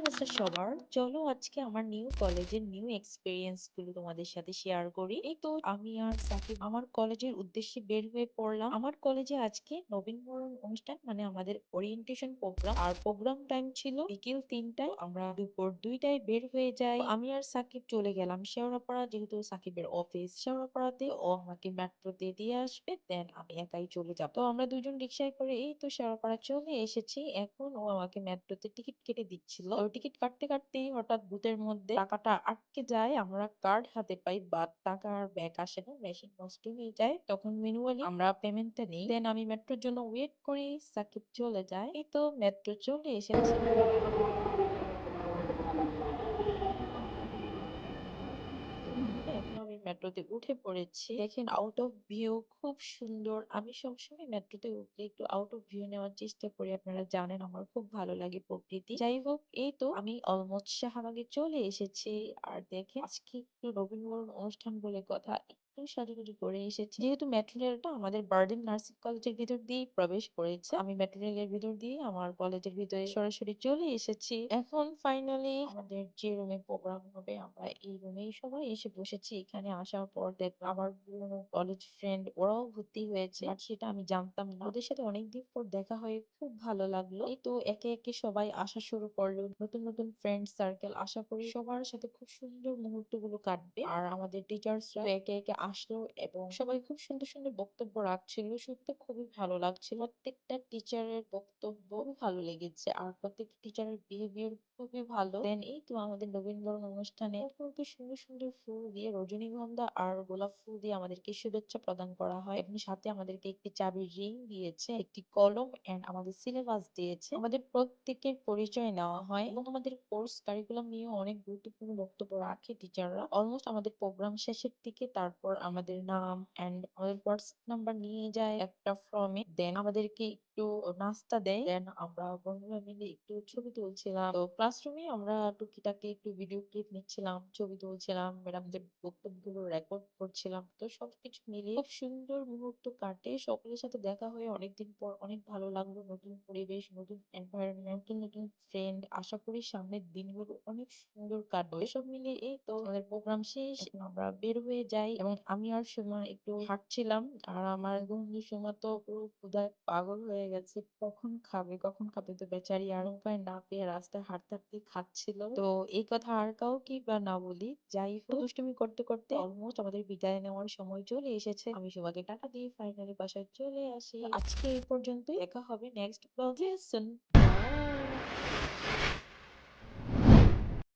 অবস্থা সবার? চলো আজকে আমার নিউ কলেজের নিউ এক্সপেরিয়েন্সগুলো তোমাদের সাথে শেয়ার করি। এই তো আমি আর সাকিব আমার কলেজের উদ্দেশ্যে বের হয়ে পড়লাম। আমার কলেজে আজকে নবীনবরণ অনুষ্ঠান মানে আমাদের ওরিয়েন্টেশন প্রোগ্রাম আর প্রোগ্রাম টাইম ছিল বিকেল তিনটায়। আমরা দুপুর দুইটায় বের হয়ে যাই। আমি আর সাকিব চলে গেলাম শেওড়াপাড়া, যেহেতু সাকিবের অফিস শেওড়াপাড়াতে। ও আমাকে মেট্রোতে দিয়ে আসবে দেন আমি একাই চলে যাব। তো আমরা দুজন রিক্সায় করে এই তো শেওড়াপাড়া চলে এসেছি। এখন ও আমাকে মেট্রোতে টিকিট কেটে দিচ্ছিল। টিকিট কাটতে কাটতেই হঠাৎ বুথের মধ্যে টাকাটা আটকে যায়। আমরা কার্ড হাতে পাই বাট টাকা আর ব্যাক আসে না, মেশিন নষ্ট হয়ে যায়। তখন ম্যানুয়ালি আমরা পেমেন্টটা নিই। দেন আমি মেট্রোর জন্য ওয়েট করি, সাকিব চলে যায়। এই তো মেট্রো চলে এসেছে এখন আমি মেট্রোতে উঠে পড়েছি। দেখেন আউট অফ ভিউ খুব সুন্দর। আমি সবসময় মেট্রোতে উঠলে একটু আউট অফ ভিউ নেওয়ার চেষ্টা করি। আপনারা জানেন, আমার খুব ভালো লাগে প্রকৃতি। যাই হোক, এই তো আমি অলমোস্ট শাহবাগে চলে এসেছি। আর দেখে আজকে একটু রবীন্দ্র অনুষ্ঠান বলে কথা। একটু সাজুগুজু করে এসেছি। যেহেতু মেট্রো রেলটা আমাদের বার্ডেন নার্সিং কলেজের ভিতর দিয়েই প্রবেশ করেছে। আমি মেট্রো রেলের ভিতর দিয়ে আমার কলেজের ভিতরে সরাসরি চলে এসেছি। এখন ফাইনালি আমাদের যে রুমে প্রোগ্রাম হবে, আমরা এই রুমেই সবাই এসে বসেছি। এখানে আসার পর দেখলাম আমার পুরোনো কলেজ ফ্রেন্ড ওরাও ভর্তি হয়েছে। আর সেটা আমি জানতাম না। ওদের সাথে অনেকদিন পর দেখা হয়ে খুব ভালো লাগল। এই তো একে একে সবাই আসা শুরু করল। নতুন নতুন ফ্রেন্ড সার্কেল আশা করি সবার সাথে খুব সুন্দর মুহূর্তগুলো কাটবে। আর আমাদের টিচার্সরা একে একে আসলো এবং সবাই খুব সুন্দর সুন্দর বক্তব্য রাখছিল। সত্যি খুবই ভালো লাগছিল। প্রত্যেকটা টিচারের বক্তব্য খুবই ভালো লেগেছে আর প্রত্যেকটা টিচারের বিহেভিয়ার খুবই ভালো। দেন এই তো আমাদের নবীনবরণ অনুষ্ঠানে অত্যন্ত সুন্দর সুন্দর ফুল দিয়ে রজনীগন্ধা আর গোলাপ ফুল দিয়ে আমাদেরকে শুভেচ্ছা প্রদান করা হয় এবং সাথে আমাদেরকে একটি চাবির রিং দিয়েছে, একটি কলম এন্ড আমাদের সিলেবাস দিয়েছে। আমাদের প্রত্যেকের পরিচয় নেওয়া হয় এবং আমাদের কোর্স কারিকুলাম নিয়ে অনেক গুরুত্বপূর্ণ বক্তব্য রাখে টিচাররা অলমোস্ট আমাদের প্রোগ্রাম শেষের দিকে তারপর আমাদের নাম এন্ড আমাদের হোয়াটসঅ্যাপ নাম্বার নিয়ে যায় একটা ফর্মে দেন আমাদেরকে একটু নাস্তা দেয়। দেন আমরা বন্ধুরা মিলে একটু ছবি তুলছিলাম। তো ক্লাসরুমে আমরা টুকিটাকি একটু ভিডিও ক্লিপ নিচ্ছিলাম, ছবি তুলছিলাম ম্যাডামদের বক্তব্যগুলো রেকর্ড করছিলাম। তো সবকিছু মিলিয়ে খুব সুন্দর মুহূর্ত কাটে। সকলের সাথে দেখা হয়ে অনেকদিন পর অনেক ভালো লাগল। নতুন পরিবেশ, নতুন এনভায়রনমেন্ট নতুন নতুন ফ্রেন্ড আশা করি সামনের দিনগুলো অনেক সুন্দর কাটবে। সব মিলিয়ে এই তো আমাদের প্রোগ্রাম শেষ। আমরা বের হয়ে যাই এবং আমি আর সুমা একটু হাঁটছিলাম আর আমার বন্ধু সুমা তো পুরো ক্ষুধায় পাগল হয়ে গেছে। কখন খাবে কখন খাবে তো বেচারি আর উপায় না পেয়ে রাস্তায় হাঁটতে হাঁটতে খাচ্ছিল। তো এই কথা আর কাউকে বা না বলি। যাই হোক দুষ্টুমি করতে করতে অলমোস্ট আমাদের বিদায় নেওয়ার সময় চলে এসেছে। আমি সুমাকে টাটা দিয়ে ফাইনালি বাসায় চলে আসি। আজকে এই পর্যন্তই। দেখা হবে নেক্সট ব্লগে